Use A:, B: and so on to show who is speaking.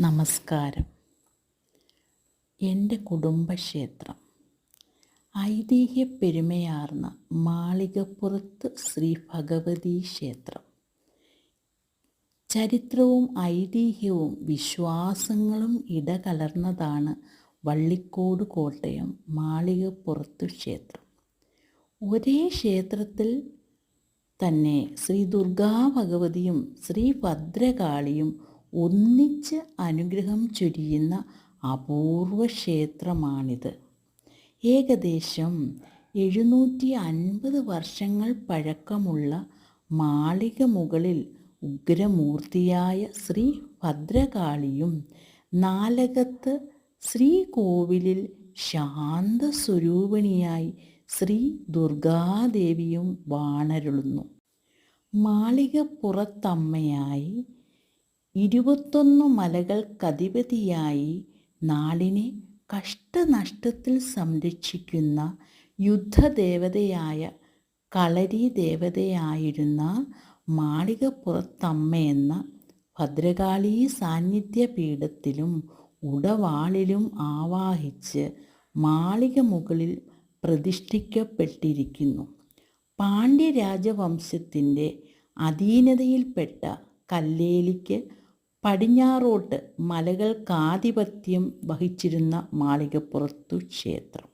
A: നമസ്കാരം. എന്റെ കുടുംബക്ഷേത്രം. ഐതിഹ്യ പെരുമയാർന്ന മാളികപ്പുറത്ത് ശ്രീ ഭഗവതി ക്ഷേത്രം. ചരിത്രവും ഐതിഹ്യവും വിശ്വാസങ്ങളും ഇടകലർന്നതാണ് വള്ളിക്കോട് കോട്ടയം മാളികപ്പുറത്ത് ക്ഷേത്രം. ഒരേ ക്ഷേത്രത്തിൽ തന്നെ ശ്രീ ദുർഗാ ഭഗവതിയും ശ്രീ ഭദ്രകാളിയും ഒന്നിച്ച് അനുഗ്രഹം ചൊരിയുന്ന അപൂർവ ക്ഷേത്രമാണിത്. ഏകദേശം എഴുന്നൂറ്റി അൻപത് വർഷങ്ങൾ പഴക്കമുള്ള മാളിക മുകളിൽ ഉഗ്രമൂർത്തിയായ ശ്രീ ഭദ്രകാളിയും നാലകത്ത് ശ്രീകോവിലിൽ ശാന്തസ്വരൂപിണിയായി ശ്രീ ദുർഗാദേവിയും വാണരുളുന്നു. മാളികപ്പുറത്തമ്മയായി ഇരുപത്തൊന്ന് മലകൾക്കധിപതിയായി നാടിനെ കഷ്ടനഷ്ടത്തിൽ സംരക്ഷിക്കുന്ന യുദ്ധദേവതയായ കളരി ദേവതയായിരുന്ന മാളികപ്പുറത്തമ്മയെന്ന ഭദ്രകാളി സാന്നിധ്യ പീഠത്തിലും ഉടവാളിലും ആവാഹിച്ച് മാളിക മുകളിൽ പ്രതിഷ്ഠിക്കപ്പെട്ടിരിക്കുന്നു. പാണ്ഡ്യരാജവംശത്തിന്റെ അധീനതയിൽപ്പെട്ട കല്ലേലിക്ക് പടിഞ്ഞാറോട്ട് മലകൾക്കാധിപത്യം വഹിച്ചിരുന്ന മാളികപ്പുറത്തു ക്ഷേത്രം.